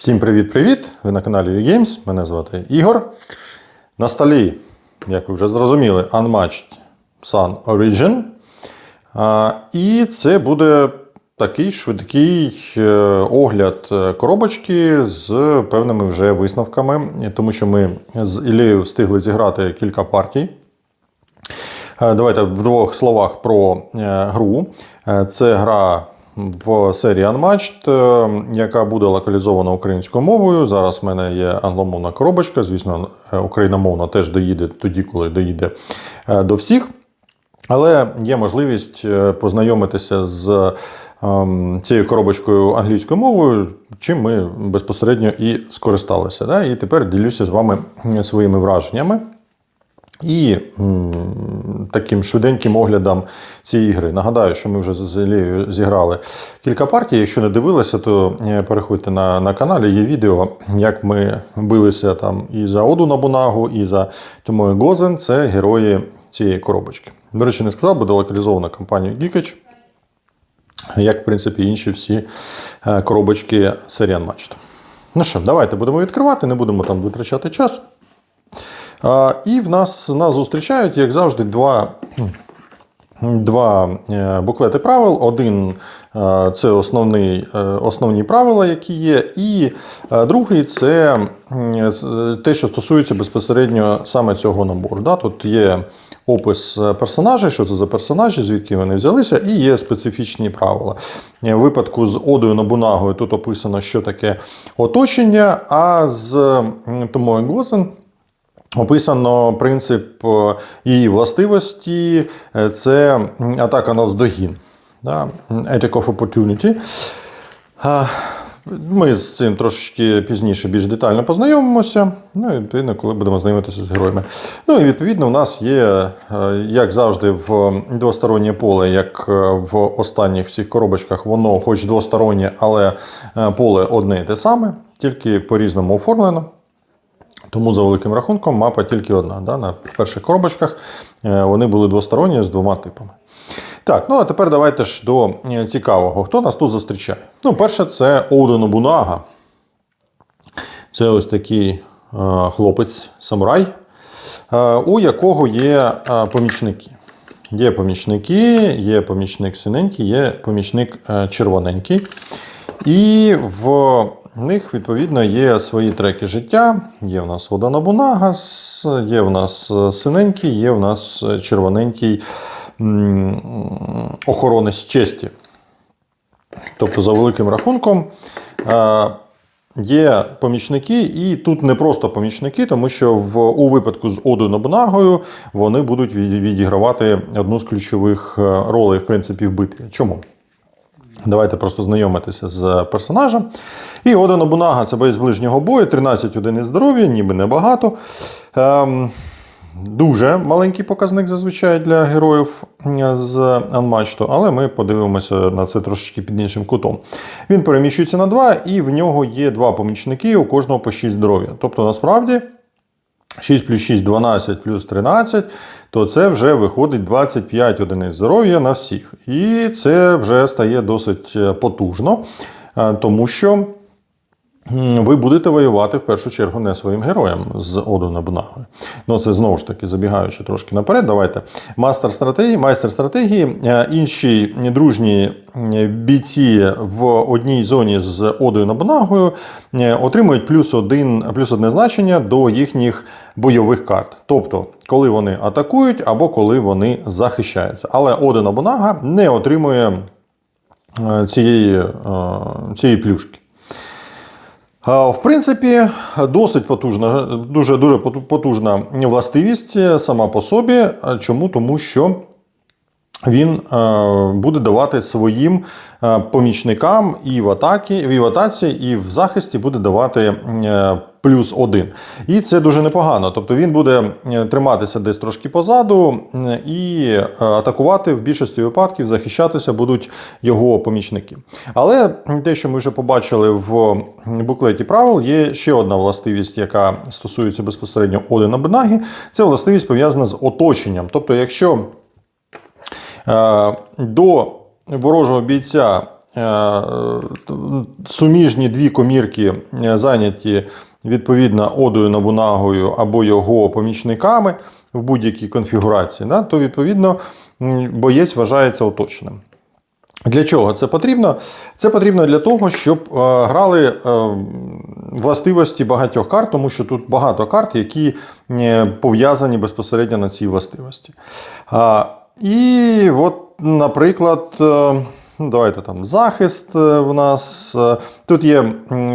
Всім привіт-привіт! Ви на каналі U-Games. Мене звати Ігор. На столі, як ви вже зрозуміли, Unmatched Sun Origin. І це буде такий швидкий е, огляд е, коробочки з певними вже висновками, тому що ми з Ілією встигли зіграти кілька партій. Е, Давайте в двох словах про гру. Це гра в серії Unmatched, е, яка буде локалізована українською мовою. Зараз в мене є англомовна коробочка. Звісно, е, україномовна теж доїде тоді, коли доїде е, до всіх. Але є можливість познайомитися з ем, цією коробочкою англійською мовою, чим ми безпосередньо і скористалися. І тепер ділюся з вами своїми враженнями. І таким швиденьким оглядом цієї гри. Нагадаю, що ми вже з Ілією зіграли кілька партій. Якщо не дивилися, то е, переходьте на, на каналі. Є відео, як ми билися там і за Оду Набунагу, і за Томою Гозен. Це герої цієї коробочки. До речі, не сказав, буде локалізована компанією Geekage, як, в принципі, інші всі е, коробочки серії Unmatched. Ну що, давайте будемо відкривати, не будемо там витрачати час. І в нас нас зустрічають, як завжди, два, два е, буклети правил. Один е, це основний, е, основні правила, які є, і другий це те, що стосується безпосередньо саме цього набору. Тут є опис персонажей, що це за персонажі, звідки вони взялися, і є специфічні правила. В випадку з Одою Набунагою тут описано, що таке оточення, а з Томою Гозен Описано принцип е, її властивості, е, це атака навздогін. Да? Attack of Opportunity. Ми з цим трошки пізніше більш детально познайомимося. Ну і відповідно, коли будемо знайомитися з героями. Ну і відповідно, у нас є, е, як завжди, в двостороннє поле, як в останніх всіх коробочках, воно хоч двостороннє, але поле одне і те саме, тільки по-різному оформлено. Тому за великим рахунком мапа тільки одна. Да? На перших коробочках е, вони були двосторонні з двома типами. Так, ну а тепер давайте ж до е, цікавого. Хто нас тут зустрічає? Ну, перше, це Оудо Нобунага. Це ось такий е, хлопець-самурай, е, у якого є помічники. Є помічники, є помічник синенький, є помічник червоненький. І в них, відповідно, є свої треки життя. Є в нас вода Набунага, с- є в нас е, синенький, є в нас е, червоненький охоронець честі. Тобто, за великим рахунком, е, є помічники, і тут не просто помічники, тому що в, у випадку з Одою Набунагою вони будуть відігравати одну з ключових ролей, в принципі, в битві. Чому? Давайте просто знайомитися з персонажем. І Ода Нобунага це боєць ближнього бою, 13 одиниць здоров'я, ніби небагато. Ем, дуже маленький показник зазвичай для героїв з Unmatched, але ми подивимося на це трошечки під іншим кутом. Він переміщується на 2, і в нього є два помічники, у кожного по 6 здоров'я. Тобто, насправді. 6 плюс 6 12 плюс 13, то це вже виходить 25 одиниць здоров'я на всіх. І це вже стає досить е, потужно, е, тому що ви будете воювати в першу чергу не своїм героєм з Оду Набунагою. Ну, це знову ж таки забігаючи трошки наперед. Давайте. Мастер стратегії, майстер стратегії, е, інші дружні е, бійці в одній зоні з Одою Набунагою е, отримують плюс, один, плюс одне значення до їхніх бойових карт. Тобто, коли вони атакують або коли вони захищаються. Але Ода Набунага не отримує цієї, цієї плюшки. В принципі, досить потужна, дуже дуже поту- потужна властивість сама по собі. Чому? Тому що він е, буде давати своїм е, помічникам і в атакі, і в атаці, і в захисті буде давати е, плюс один. І це дуже непогано. Тобто він буде триматися десь трошки позаду і атакувати в більшості випадків, захищатися будуть його помічники. Але те, що ми вже побачили в буклеті правил, є ще одна властивість, яка стосується безпосередньо Одина Бенаги. Це властивість пов'язана з оточенням. Тобто, якщо До ворожого бійця е, суміжні дві комірки е, зайняті відповідно одою набунагою або його помічниками в будь-якій конфігурації, то відповідно боєць вважається оточеним. Для чого це потрібно? Це потрібно для того, щоб е, грали е, властивості багатьох карт, тому що тут багато карт, які е, пов'язані безпосередньо на цій властивості. І от, наприклад, е, ну, давайте там захист е, в нас. Е, Тут є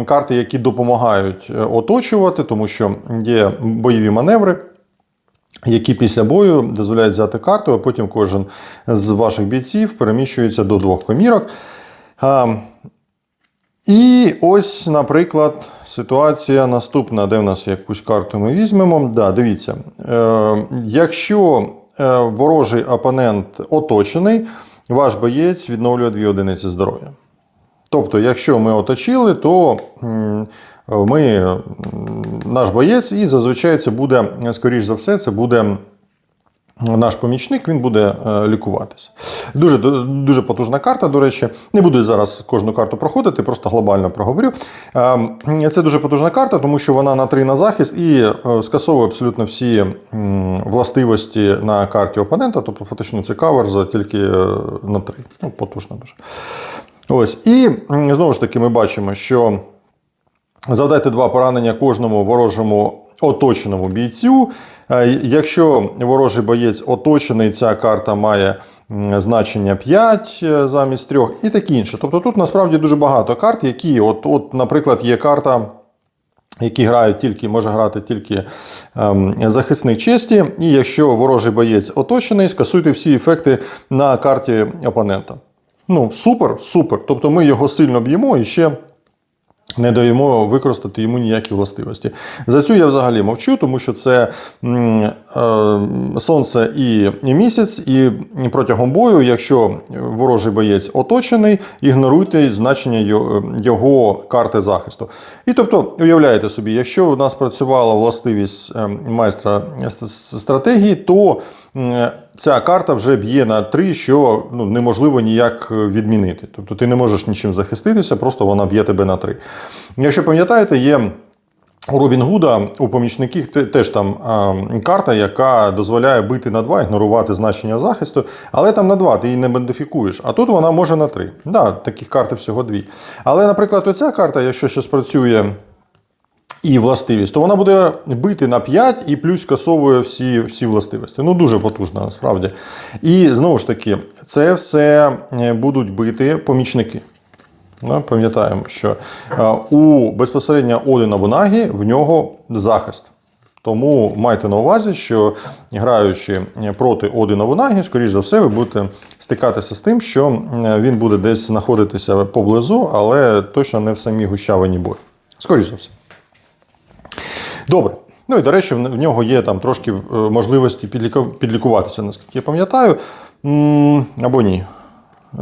карти, які допомагають оточувати, тому що є бойові маневри які після бою дозволяють взяти карту, а потім кожен з ваших бійців переміщується до двох комірок. А, і ось, наприклад, ситуація наступна, де в нас якусь карту ми візьмемо. Да, дивіться, е, якщо ворожий опонент оточений, ваш боєць відновлює дві одиниці здоров'я. Тобто, якщо ми оточили, то ми, наш боєць, і зазвичай це буде, скоріш за все, це буде наш помічник, він буде е, лікуватися. Дуже, дуже потужна карта, до речі. Не буду зараз кожну карту проходити, просто глобально проговорю. Е, Це дуже потужна карта, тому що вона на 3 на захист і е, скасовує абсолютно всі властивості на карті опонента, тобто фактично це кавер за тільки е, на 3. Ну, потужна дуже. Ось. І знову ж таки ми бачимо, що завдайте два поранення кожному ворожому оточеному бійцю. Е, Якщо ворожий боєць оточений, ця карта має значення 5 е, замість 3 і таке інше. Тобто тут насправді дуже багато карт, які, от, от наприклад, є карта. Які грають тільки, може грати тільки ем, захисник честі, і якщо ворожий боєць оточений, скасуйте всі ефекти на карті опонента. Ну, супер, супер. Тобто ми його сильно б'ємо і ще не даємо використати йому ніякі властивості. За цю я взагалі мовчу, тому що це е, сонце і, місяць, і протягом бою, якщо ворожий боєць оточений, ігноруйте значення його, карти захисту. І тобто, уявляєте собі, якщо у нас працювала властивість е, майстра стратегії, то ця карта вже б'є на 3, що ну, неможливо ніяк відмінити. Тобто ти не можеш нічим захиститися, просто вона б'є тебе на 3. Якщо пам'ятаєте, є. У Робін Гуда у помічників теж там а, карта, яка дозволяє бити на 2, ігнорувати значення захисту, але там на 2 ти її не модифікуєш, а тут вона може на 3. Да, таких карт всього дві. Але, наприклад, оця карта, якщо ще спрацює і властивість, то вона буде бити на 5 і плюс касовує всі, всі властивості. Ну, дуже потужна насправді. І знову ж таки, це все е, будуть бити помічники. Ну, пам'ятаємо, що е, у безпосередньо Одина Бунагі в нього захист. Тому майте на увазі, що граючи проти Одина Бунагі, скоріш за все, ви будете стикатися з тим, що е, він буде десь знаходитися поблизу, але точно не в самій гущавині бою. Скоріш за все. Добре. Ну і до речі, в нього є там трошки е, можливості підлікуватися, наскільки я пам'ятаю. Або ні.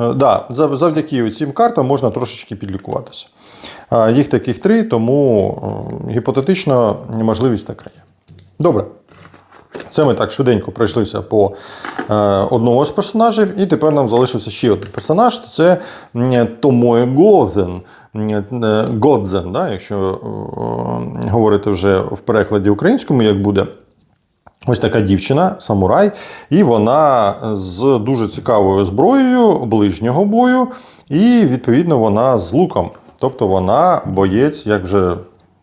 Е, Да, завдяки цим картам можна трошечки підлікуватися. Їх таких три, тому е, гіпотетично можливість така є. Добре. Це ми так швиденько пройшлися по е, одному з персонажів, і тепер нам залишився ще один персонаж. Це м, Томоe Е, Годзен, да, якщо е, говорити вже в перекладі українському, як буде. Ось така дівчина, самурай, і вона з дуже цікавою зброєю ближнього бою, і відповідно вона з луком. Тобто вона боєць, як вже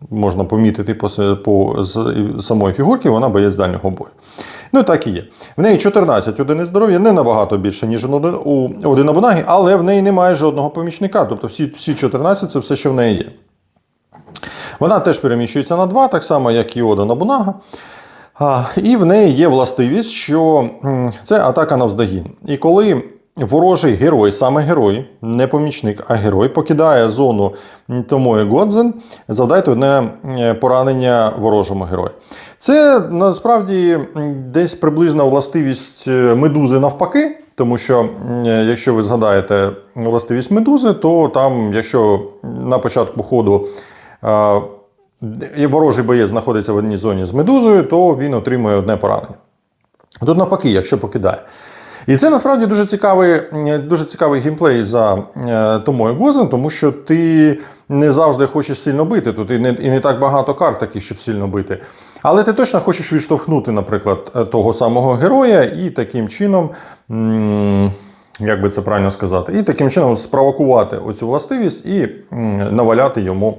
можна помітити по, по з самої фігурки, вона боєць дальнього бою. Ну так і є. В неї 14 одиниць здоров'я, не набагато більше, ніж у один- Абунагі, але в неї немає жодного помічника. Тобто всі, всі 14 це все, що в неї є. Вона теж переміщується на 2, так само, як і Ода Набунага. І в неї є властивість, що це атака навздогін. І коли ворожий герой, саме герой, не помічник, а герой, покидає зону Томої Годзен, завдайте одне е, поранення ворожому герою. Це насправді десь приблизна властивість е, медузи навпаки. Тому що, якщо ви згадаєте властивість медузи, то там, якщо на початку ходу е, ворожий боєць знаходиться в одній зоні з медузою, то він отримує одне поранення. Тут навпаки, якщо покидає. І це насправді дуже цікавий, дуже цікавий геймплей за е, Томою Гозен, тому що ти не завжди хочеш сильно бити тут, і не, і не так багато карт таких, щоб сильно бити. Але ти точно хочеш відштовхнути, наприклад, е, того самого героя, і таким чином, як би це правильно сказати, і таким чином спровокувати оцю властивість і наваляти йому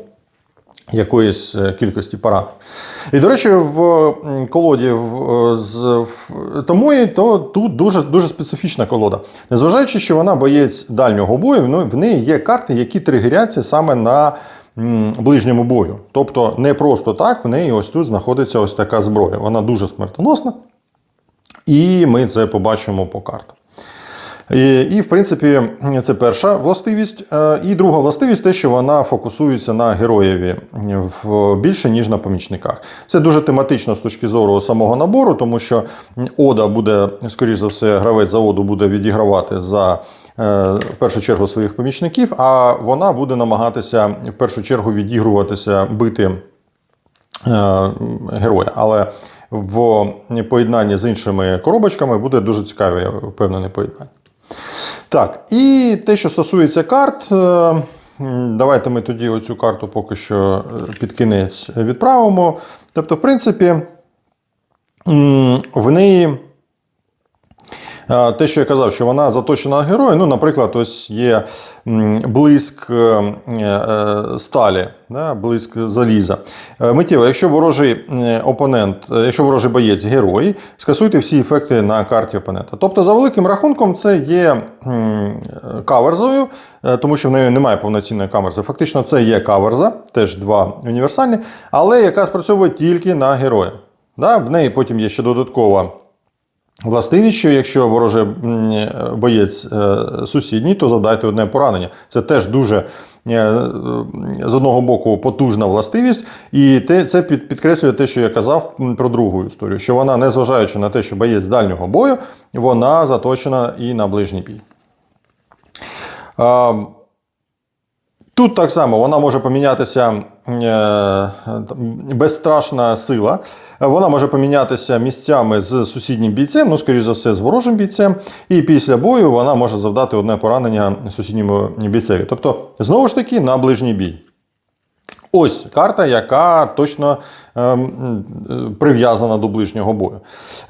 якоїсь е, кількості поранень. І, до речі, в колоді в- з Томої, то тут дуже, дуже специфічна колода. Незважаючи, що вона боєць дальнього бою, ну, в неї є карти, які тригеряться саме на ближньому бою. Тобто не просто так, в неї ось тут знаходиться ось така зброя. Вона дуже смертоносна, і ми це побачимо по картам. І, в принципі, це перша властивість. Е, І друга властивість те, що вона фокусується на героєві в більше, ніж на помічниках. Це дуже тематично з точки зору самого набору, тому що Ода буде, скоріш за все, гравець за Оду буде відігравати за. е, В першу чергу своїх помічників, а вона буде намагатися в першу чергу відігруватися, бити е, героя. Але в поєднанні з іншими коробочками буде дуже цікаве, я впевнений, поєднання. Так, і те, що стосується карт, е, давайте ми тоді оцю карту поки що е, під кінець відправимо. Тобто, в принципі, в неї. Те, що я казав, що вона заточена на героя. Ну, наприклад, ось є блиск е, е, сталі, да, блиск заліза. Е, Миттєво, якщо ворожий опонент, якщо ворожий боєць герой, скасуйте всі ефекти на карті опонента. Тобто, за великим рахунком, це є каверзою, тому що в неї немає повноцінної каверзи. Фактично, це є каверза, теж два універсальні, але яка спрацьовує тільки на героя. Да, В неї потім є ще додаткова. Властивість, що якщо ворожий м, боєць е, сусідній, то завдайте одне поранення. Це теж дуже е, з одного боку потужна властивість, і це під, підкреслює те, що я казав про другу історію, що вона, незважаючи на те, що боєць дальнього бою, вона заточена і на ближній бій. Тут так само вона може помінятися е, безстрашна сила. Вона може помінятися місцями з сусіднім бійцем, ну, скоріш за все, з ворожим бійцем. І після бою вона може завдати одне поранення сусідньому бійцеві. Тобто, знову ж таки, на ближній бій. Ось карта, яка точно ем, прив'язана до ближнього бою.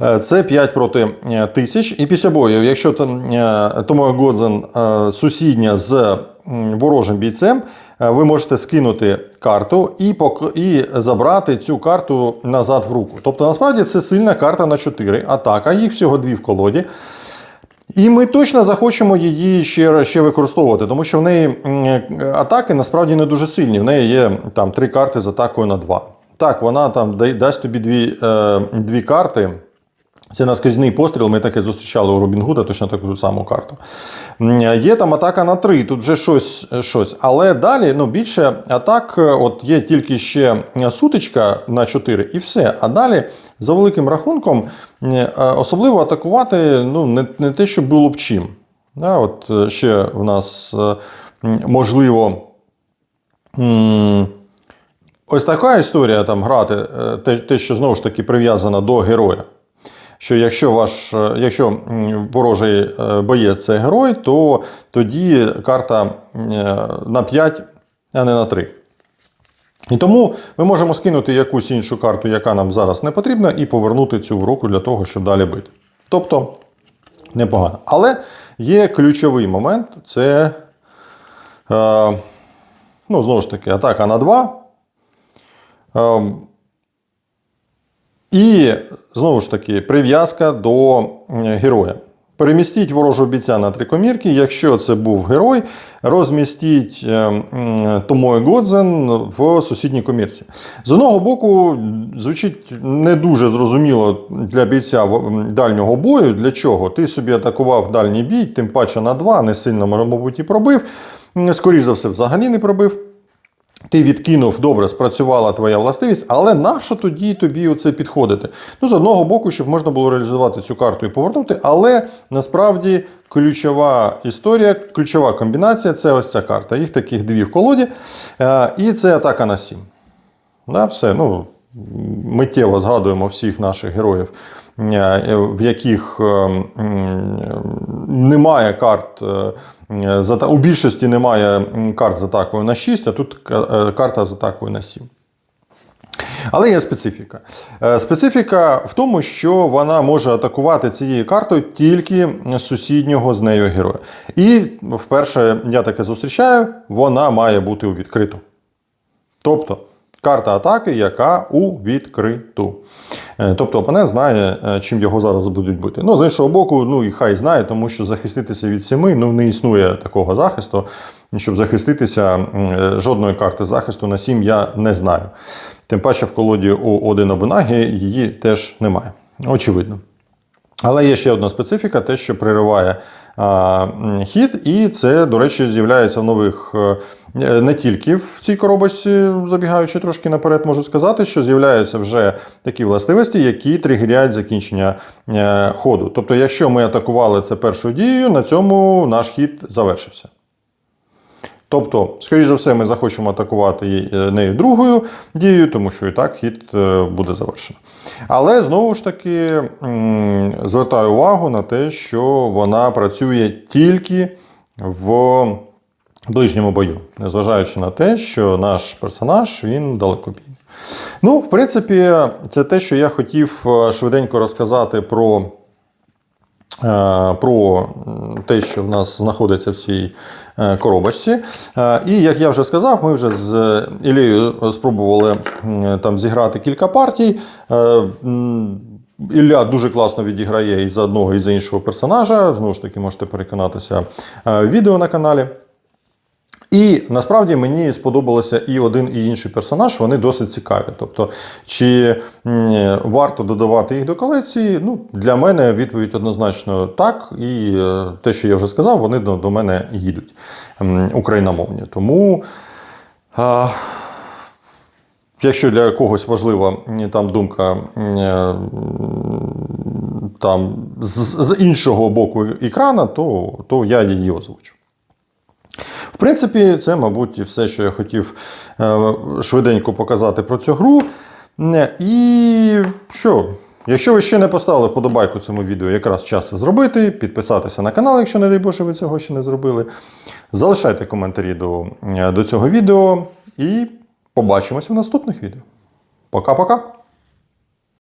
Е, Це 5 проти е, тисяч. І після бою, якщо там, е, Годзен сусідня з ворожим бійцем, е, ви можете скинути карту і, і забрати цю карту назад в руку. Тобто, насправді це сильна карта на 4 атака, їх всього дві в колоді. І ми точно захочемо її ще, ще використовувати, тому що в неї атаки насправді не дуже сильні. В неї є там три карти з атакою на два. Так, вона там дасть тобі дві, е, дві карти. Це наскрізний постріл, ми таке зустрічали у Робін Гуда, точно таку саму карту. Є там атака на 3, тут вже щось. щось. Але далі ну, більше атак, е, от є тільки ще сутичка на 4 і все. А далі, за великим рахунком, е, особливо атакувати ну, не, не те, що було б чим. Да, от е, ще в нас е, можливо. Ось така історія там грати, е, те, що знову ж таки прив'язана до героя. Що якщо ваш, е, якщо ворожий е, боєць це герой, то тоді карта е, на 5, а не на 3. І тому ми можемо скинути якусь іншу карту, яка нам зараз не потрібна, і повернути цю в руку для того, щоб далі бити. Тобто непогано. Але є ключовий момент це, ну, знову ж таки, атака на 2. І знову ж таки прив'язка до героя. Перемістіть ворожого бійця на три комірки. Якщо це був герой, розмістіть е, м, Томою Годзен в сусідній комірці. З одного боку, звучить не дуже зрозуміло для бійця дальнього бою. Для чого? Ти собі атакував дальній бій, тим паче на два, не сильно, мабуть, і пробив. Скоріше за все, взагалі не пробив. Ти відкинув, добре, спрацювала твоя властивість, але нащо тоді тобі оце підходити? Ну, з одного боку, щоб можна було реалізувати цю карту і повернути, але насправді ключова історія, ключова комбінація це ось ця карта. Їх таких дві в колоді. Е, І це атака на 7. Да, все, ну, миттєво згадуємо всіх наших героїв е, в яких е, немає карт. Е, У більшості немає карт з атакою на 6, а тут е, карта з атакою на 7. Але є специфіка. Е, Специфіка в тому, що вона може атакувати цією картою тільки сусіднього з нею героя. І вперше я таке зустрічаю, вона має бути у відкриту. Тобто карта атаки, яка у відкриту. Е, Тобто опонент знає, е, чим його зараз будуть бити. Ну, з іншого боку, ну і хай знає, тому що захиститися від семи ну, не існує такого захисту. Щоб захиститися, е, жодної карти захисту на 7 я не знаю. Тим паче в колоді у один Обенагі її теж немає. Очевидно. Але є ще одна специфіка: те, що пририває а, хід, і це, до речі, з'являється в нових не тільки в цій коробочці, забігаючи трошки наперед, можу сказати, що з'являються вже такі властивості, які тригерять закінчення е, ходу. Тобто, якщо ми атакували це першою дією, на цьому наш хід завершився. Тобто, скоріш за все, ми захочемо атакувати е, нею другою дією, тому що і так хід е, буде завершено. Але знову ж таки звертаю увагу на те, що вона працює тільки в ближньому бою, незважаючи на те, що наш персонаж він далекобійний. Ну, в принципі, це те, що я хотів е, швиденько розказати про е, про те, що в нас знаходиться в цій е, коробочці. І як я вже сказав, ми вже з Ілією спробували там зіграти кілька партій. Ілля дуже класно відіграє і за одного, і за іншого персонажа. Знову ж таки, можете переконатися в відео на каналі. І насправді мені сподобалося і один, і інший персонаж, вони досить цікаві. Тобто, чи варто додавати їх до колекції? Ну, для мене відповідь однозначно так. І е, те, що я вже сказав, вони до, мене їдуть україномовні. Тому. А, Якщо для когось важлива там думка там, з- з іншого боку екрана, то, то я її озвучу. Принципі, це, мабуть, і все, що я хотів е, швиденько показати про цю гру. Е, І що? Якщо ви ще не поставили вподобайку цьому відео, якраз час це зробити, підписатися на канал, якщо, не дай Боже, ви цього ще не зробили. Залишайте коментарі до, е, до цього відео і побачимося в наступних відео. Пока-пока!